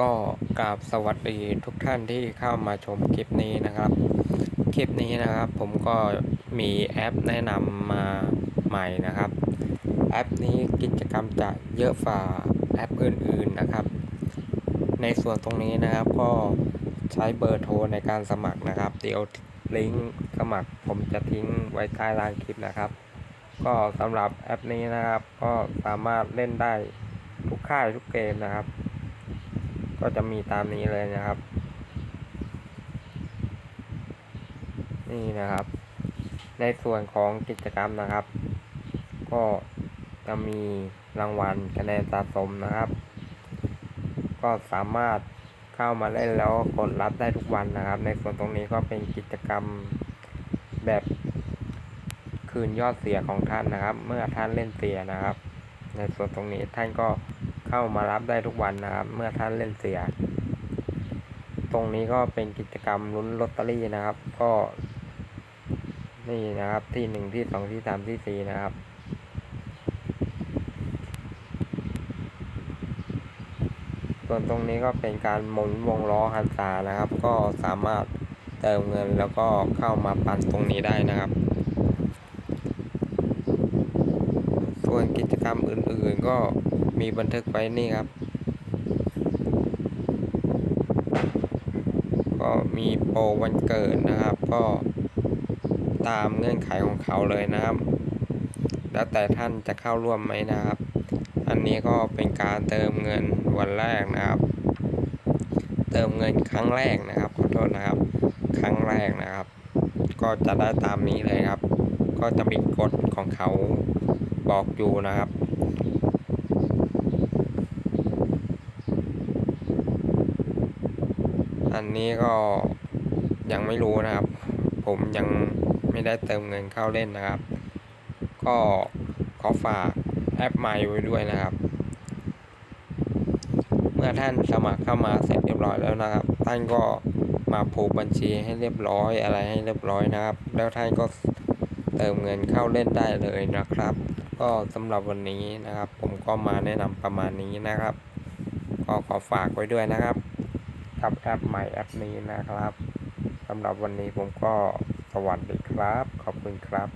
ก็กราบสวัสดีทุกท่านที่เข้ามาชมคลิปนี้นะครับ คลิปนี้นะครับผมก็มีแอปแนะนำมาใหม่นะครับ แอปนี้กิจกรรมจะเยอะฝ่าแอปอื่นๆนะครับ ในส่วนตรงนี้นะครับก็ใช้เบอร์โทรในการสมัครนะครับ เดี๋ยวลิงก์สมัครผมจะทิ้งไว้ใต้ล่างคลิปนะครับ ก็สำหรับแอปนี้นะครับ ก็สามารถเล่นได้ทุกค่ายทุกเกมนะครับ ก็จะมีตามนี้เลยนะครับ นี่นะครับ ในส่วนของกิจกรรมนะครับ ก็จะมีรางวัลคะแนนสะสมนะครับ ก็สามารถเข้ามาเล่นแล้วกดรับได้ทุกวันนะครับ ในส่วนตรงนี้ก็เป็นกิจกรรมแบบคืนยอดเสียของท่านนะครับ เมื่อท่านเล่นเสียนะครับ ในส่วนตรงนี้ท่านก็ เข้ามารับได้ทุกวันนะครับ เมื่อท่านเล่นเสีย ตรงนี้ก็เป็นกิจกรรมลุ้นลอตเตอรี่นะครับ ก็ นี่นะครับที่หนึ่งที่สองที่สามที่สี่นะครับส่วนตรงนี้ก็เป็นการหมุนวงล้อหันษานะครับ ก็สามารถเติมเงินแล้วก็เข้ามาปั่นตรงนี้ได้นะครับ ส่วนกิจกรรมอื่นๆก็ มีบันทึกไว้นี่ครับ ก็มีโปรวันเกิดนะครับ ก็ตามเงื่อนไขของเขาเลยนะครับ แล้วแต่ท่านจะเข้าร่วมไหมนะครับ อันนี้ก็เป็นการเติมเงินวันแรกนะครับ เติมเงินครั้งแรกนะครับขอโทษนะครับ ครั้งแรกนะครับ ก็จะได้ตามนี้เลยครับ ก็จะมีกฎของเขาบอกอยู่นะครับ อันนี้ก็ยังไม่รู้นะครับ ผมยังไม่ได้เติมเงินเข้าเล่นนะครับ ก็ขอฝากแอปใหม่ไว้ด้วยนะครับ เมื่อท่านสมัครเข้ามาเสร็จเรียบร้อยแล้วนะครับ ท่านก็มาผูกบัญชีให้เรียบร้อยอะไรให้เรียบร้อยนะครับ แล้วท่านก็เติมเงินเข้าเล่นได้เลยนะครับ ก็สำหรับวันนี้นะครับ ผมก็มาแนะนำประมาณนี้นะครับ ก็ขอฝากไว้ด้วยนะครับ กับแอปใหม่แอปนี้นะครับสำหรับวันนี้ผมก็สวัสดีครับ ขอบคุณครับ